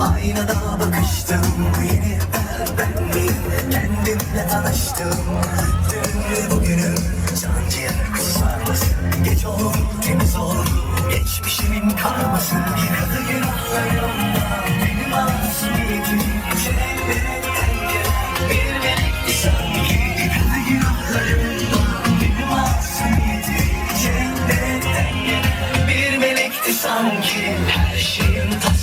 Aynada bakıştım. Yeni ben miyim Kendimle tanıştım. Dün bugünüm Can ciğer kusarmasın Geç oldu temiz oldu Geçmişimin karması. Yıkadı günahlarımdan Benim masumiyetim Cennetten gelen bir melekti sanki Yıkadı günahlarımdan Benim masumiyetim Cennetten gelen bir melekti sanki Her şeyim tas tamam Yapmaya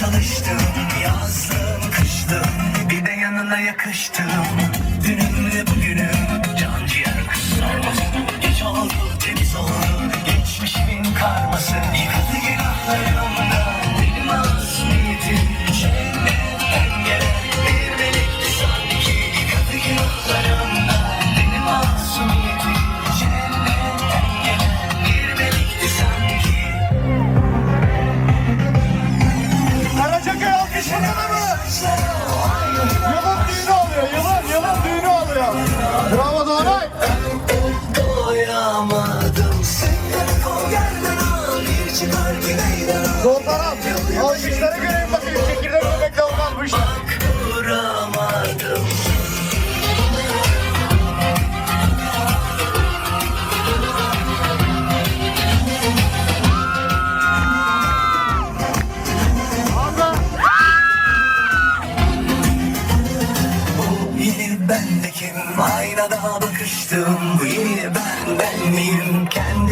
çalıştım Yazdım kıştım. Bir de yanına yakıştım. Dünümle bugünüm Can ciğer kusarmasın Geç oldu temiz oldu. Geçmişimin karması. Yıkadı günahlarımdan al Bir çıkar ki meydana Sol taraf. Alkışları göreyim bakayım. Çekirdek bebekle Abla. Bu yeni bendekim Aynada bakıştım Bu yeni ben ben miyim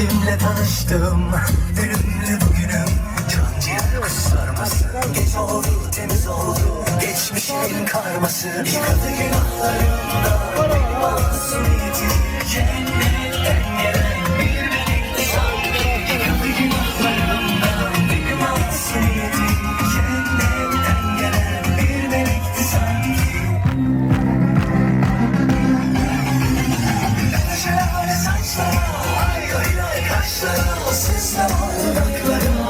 Kendimle tanıştım Dünümle bugünüm. Can ciğer kusarması Geç oldu temiz oldu. Geçmişimin karması Yıkadı günahlarımdan Benim masumiyetim Cennetten gelen kaşlara, o sesle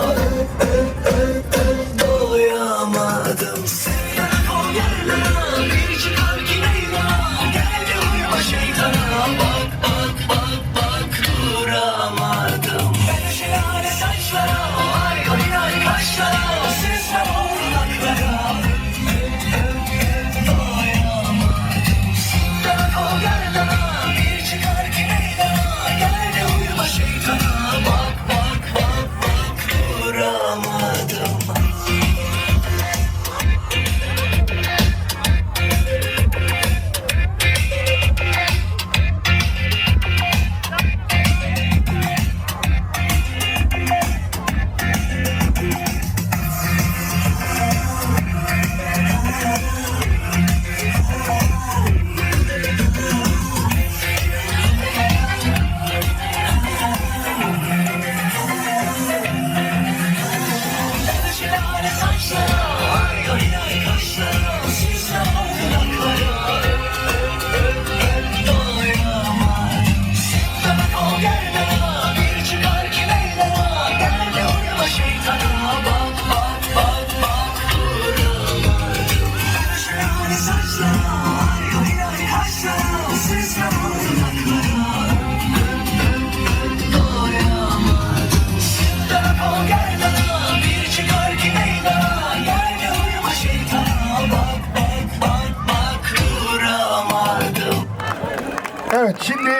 Evet şimdi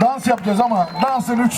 dans yapacağız ama dansın üç